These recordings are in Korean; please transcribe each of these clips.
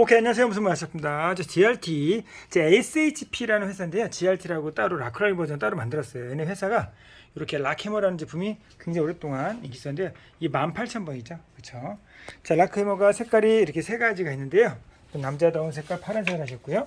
오케이 안녕하세요 무슨 말씀입니다. 저 GRT 제 SHP라는 회사인데요. GRT라고 따로 라크라이 버전 따로 만들었어요. 얘네 회사가 이렇게 라케머라는 제품이 굉장히 오랫동안 인기 있었는데요. 이 18,000번이죠. 그렇죠? 자 라케머가 색깔이 이렇게 세 가지가 있는데요. 남자다운 색깔 파란색을 하셨고요.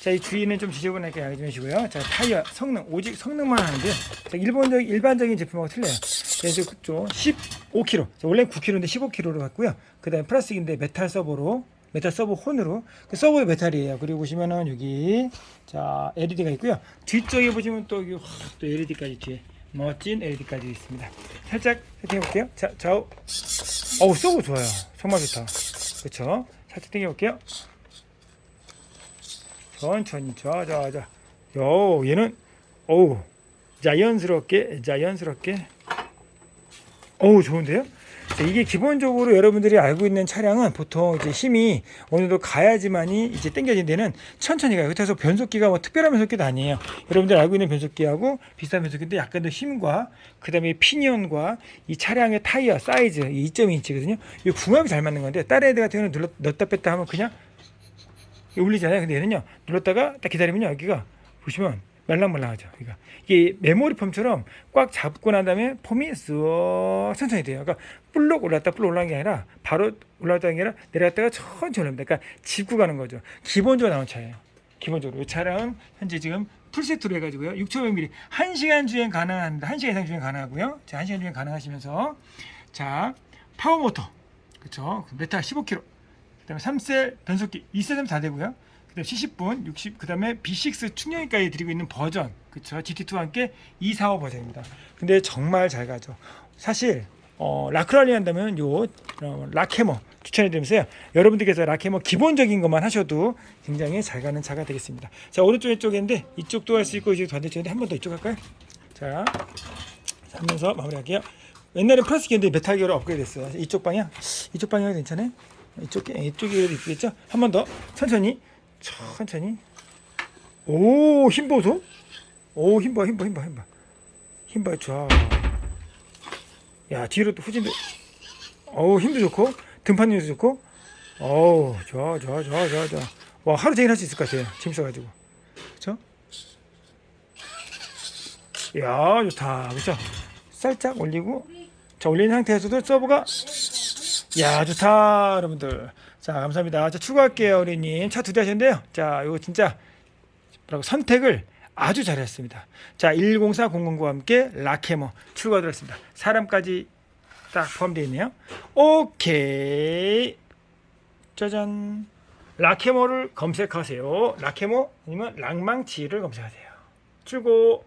자, 이 주위는 좀 지저분하게 알게 좀 해주시고요. 자, 타이어 성능, 오직 성능만 하는데, 자, 일본적, 일반적인 제품하고 틀려요. 그래서 그쪽 15kg. 자, 원래 9kg인데 15kg로 갔고요. 그 다음에 플라스틱인데 메탈 서버로, 메탈 서버 혼으로, 그 서버의 메탈이에요. 그리고 보시면은 여기, 자, LED가 있고요. 뒤쪽에 보시면 또, 여기, 확, 또 LED까지 뒤에. 멋진 LED까지 있습니다. 살짝 세팅해 볼게요. 자, 좌우. 어우, 서버 좋아요. 정말 좋다. 그쵸? 살짝 당겨 볼게요. 천천히 자자자 요 얘는 어우 자연스럽게 자연스럽게 어우 좋은데요 자, 이게 기본적으로 여러분들이 알고 있는 차량은 보통 이제 힘이 어느 정도 가야지만이 이제 당겨진 데는 천천히 가요. 그래서 변속기가 뭐 특별한 변속기도 아니에요. 여러분들 알고 있는 변속기하고 비슷한 변속기인데 약간 더 힘과 그 다음에 피니언과 이 차량의 타이어 사이즈 2.2인치거든요. 이 궁합이 잘 맞는 건데 다른 애들 같은 경우는 눌러, 넣었다 뺐다 하면 그냥 울리잖아요. 근데 얘는요 눌렀다가 딱 기다리면요 여기가 보시면 말랑말랑하죠. 그러니까 이게 메모리 폼처럼 꽉 잡고 난 다음에 폼이 쓱 천천히 돼요. 그러니까 불룩 올랐다 불룩 올라간 게 아니라 바로 올라갔다는 게 아니라 내려갔다가 천천히 올라옵니다. 그러니까 짚고 가는 거죠. 기본적으로 나온 차예요. 기본적으로 이 차량은 현재 지금 풀세트로 해가지고요 6,500mm 1시간 주행 가능합니다. 1시간 이상 주행 가능하고요. 자 1시간 주행 가능하시면서 자 파워 모터 그렇죠. 메탈 15kg 그다음에 3셀 변속기 2셀 다 되고요. 그다음에 70분, 60 그다음에 B6 충전기까지 드리고 있는 버전. 그렇죠. GT2와 함께 245 버전입니다. 근데 정말 잘 가죠. 사실 어, 라크랄리 한다면 요 어, 라케머 추천해 드리면서요. 여러분들께서 라케머 기본적인 것만 하셔도 굉장히 잘 가는 차가 되겠습니다. 자, 오른쪽 왼쪽인데 이쪽도 할 수 있고 이쪽 반대쪽인데 한 번 더 이쪽 할까요? 자, 하면서 마무리할게요. 옛날에 플라스틱이었는데 메탈 계로 업그레이드 됐어요. 이쪽 방향, 이쪽 방향이 괜찮아요? 이쪽 이쪽이 있겠죠? 한 번 더 천천히 천천히. 오 힘 보소. 오 힘 봐 힘 봐 힘 봐 힘 봐. 힘봐 좋아. 야 뒤로 또 후진도 어우 힘도 좋고 등판력도 좋고. 어우 좋아 좋아 좋아 좋아 좋아. 와 하루 종일 할 수 있을 것 같아요 재밌어가지고. 그쵸? 야 좋다. 그쵸? 살짝 올리고 자 올린 상태에서도 서버가 야 좋다 여러분들 자 감사합니다. 자 출고할게요 우리님. 차 두 대 하셨는데요. 자 이거 진짜 뭐라고 선택을 아주 잘했습니다. 자 104009와 함께 라케모 출고하도록 하겠습니다. 사람까지 딱 포함되어 있네요. 오케이. 짜잔. 라케모를 검색하세요. 라케모 아니면 랑망치를 검색하세요. 출고